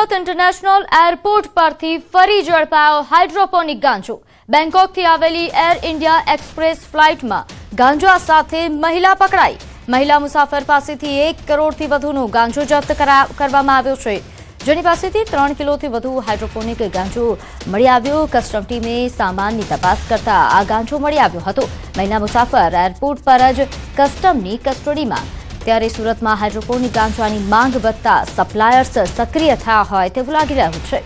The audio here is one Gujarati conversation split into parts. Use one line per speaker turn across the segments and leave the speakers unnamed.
સુરત ઇન્ટરનેશનલ એરપોર્ટ પરથી ફરી ઝડપાયો હાઇડ્રોપોનિક ગાંજો. બેંકોકથી આવેલી એર ઇન્ડિયા એક્સપ્રેસ ફ્લાઇટમાં ગાંજા સાથે મહિલા પકડાઈ. મહિલા મુસાફર પાસેથી એક કરોડથી વધુનો ગાંજો જપ્ત કરા- કરવામાં આવ્યો છે. જેની પાસેથી ત્રણ કિલોથી વધુ હાઇડ્રોપોનિક ગાંજો મળી આવ્યો. કસ્ટમ ટીમે સામાનની તપાસ કરતા આ ગાંજો મળી આવ્યો હતો. મહિલા મુસાફર એરપોર્ટ પર જ કસ્ટમની કસ્ટડીમાં ત્યારે સુરતમાં હાઇડ્રોપોનિક ગાંજાની માંગ વધતા સપ્લાયર્સ સક્રિય થયા હોય તેવું લાગી રહ્યું છે.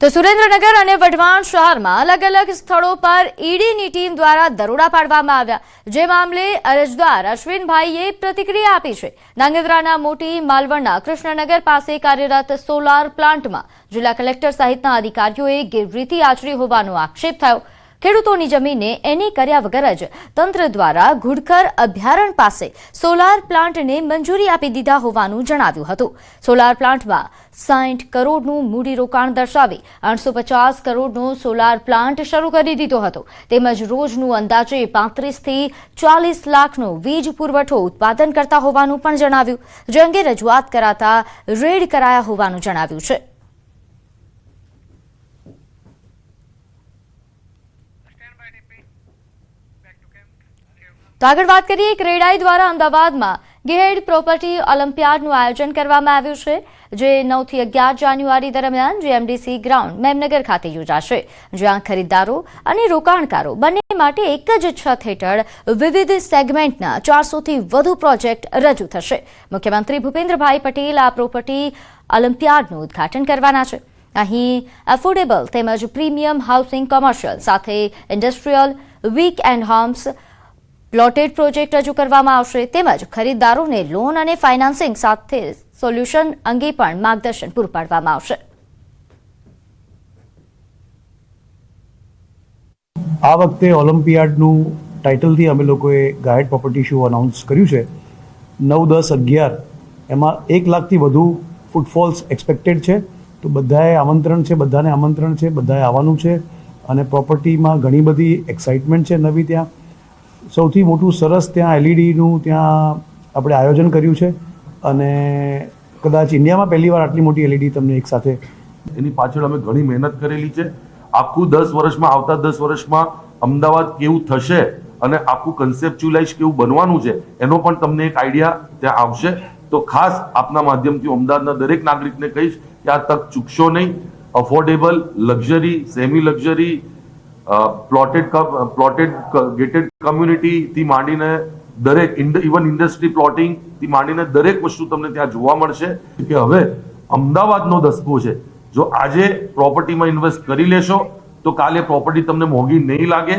તો સુરેન્દ્રનગર અને વઢવાણ શહેરમાં અલગ અલગ સ્થળો પર ઈડીની ટીમ દ્વારા દરોડા પાડવામાં આવ્યા. જે મામલે અરજદાર અશ્વિનભાઈએ પ્રતિક્રિયા આપી છે. નાંગેદ્રાના મોટી માલવણના કૃષ્ણનગર પાસે કાર્યરત સોલાર પ્લાન્ટમાં જિલ્લા કલેક્ટર સહિતના અધિકારીઓએ ગેરરીતિ આચરી હોવાનો આક્ષેપ થયો. ખેડૂતોની જમીનને એની કર્યા વગર જ તંત્ર દ્વારા ઘુડખર અભયારણ્ય પાસે સોલાર પ્લાન્ટને મંજૂરી આપી દીધા હોવાનું જણાવ્યું હતું. સોલાર પ્લાન્ટમાં સાઠ કરોડનું મૂડીરોકાણ દર્શાવી આઠસો પચાસ કરોડનો સોલાર પ્લાન્ટ શરૂ કરી દીધો હતો. તેમજ રોજનું અંદાજે પાંત્રીસથી ચાલીસ લાખનો વીજ પુરવઠો ઉત્પાદન કરતા હોવાનું પણ જણાવ્યું. જે અંગે રજૂઆત કરાતા રેડ કરાયા હોવાનું જણાવ્યું છે. તો આગળ વાત કરીએ એક રેડાઈ દ્વારા અમદાવાદમાં ગેડ પ્રોપર્ટી ઓલિમ્પિયાડનું આયોજન કરવામાં આવ્યું છે, જે નવથી અગિયાર જાન્યુઆરી દરમિયાન જીએમડીસી ગ્રાઉન્ડ મેમનગર ખાતે યોજાશે, જ્યાં ખરીદદારો અને રોકાણકારો બંને માટે એક જ છત હેઠળ વિવિધ સેગમેન્ટના ચારસોથી વધુ પ્રોજેક્ટ રજૂ થશે. મુખ્યમંત્રી ભૂપેન્દ્રભાઈ પટેલ આ પ્રોપર્ટી ઓલિમ્પિયાડનું ઉદ્ઘાટન કરવાના છે. અહીં એફોર્ડેબલ તેમજ પ્રીમિયમ હાઉસિંગ કોમર્શિયલ સાથે industrial weekend homes plotted project રજૂ કરવામાં આવશે. તેમજ ખરીદદારોને લોન અને ફાઇનાન્સિંગ સાથે સોલ્યુશન અંગે પણ માર્ગદર્શન પૂરું પાડવામાં આવશે.
આ વખતે ઓલિમ્પિયાડનું ટાઇટલથી અમે લોકોએ ગાઈડ પ્રોપર્ટી શો અનાઉન્સ કર્યું છે. નવ દસ અગિયાર, એમાં એક લાખથી વધુ ફૂટફોલ્સ એક્સપેક્ટેડ છે. તો બધાએ આમંત્રણ છે, બધાને આમંત્રણ છે, બધાએ આવવાનું છે અને પ્રોપર્ટીમાં ઘણી બધી એક્સાઇટમેન્ટ છે નવી ત્યાં. સૌથી મોટું સરસ ત્યાં એલઈડીનું ત્યાં આપણે આયોજન કર્યું છે અને કદાચ ઇન્ડિયામાં પહેલી વાર આટલી મોટી એલઈડી તમને એક સાથે
એની પાછળ અમે ઘણી મહેનત કરેલી છે. આખું દસ વર્ષમાં, આવતા દસ વર્ષમાં અમદાવાદ કેવું થશે અને આખું કન્સેપ્ચ્યુલાઇઝ કેવું બનવાનું છે, એનો પણ તમને એક આઈડિયા ત્યાં આવશે. તો ખાસ આપના માધ્યમથી અમદાવાદના દરેક નાગરિકને કહીશ આ તક ચૂકશો નહીં. Affordable luxury semi luxury plotted plotted gated કમ્યુનિટીથી માંડીને દરેક ઇવન ઇન્ડસ્ટ્રી પ્લોટિંગથી માંડીને દરેક વસ્તુ તમને ત્યાં જોવા મળશે. કે હવે અમદાવાદનો દસકો છે. જો આજે પ્રોપર્ટીમાં ઇન્વેસ્ટ કરી લેશો, તો કાલે પ્રોપર્ટી તમને મોંઘી નહીં લાગે.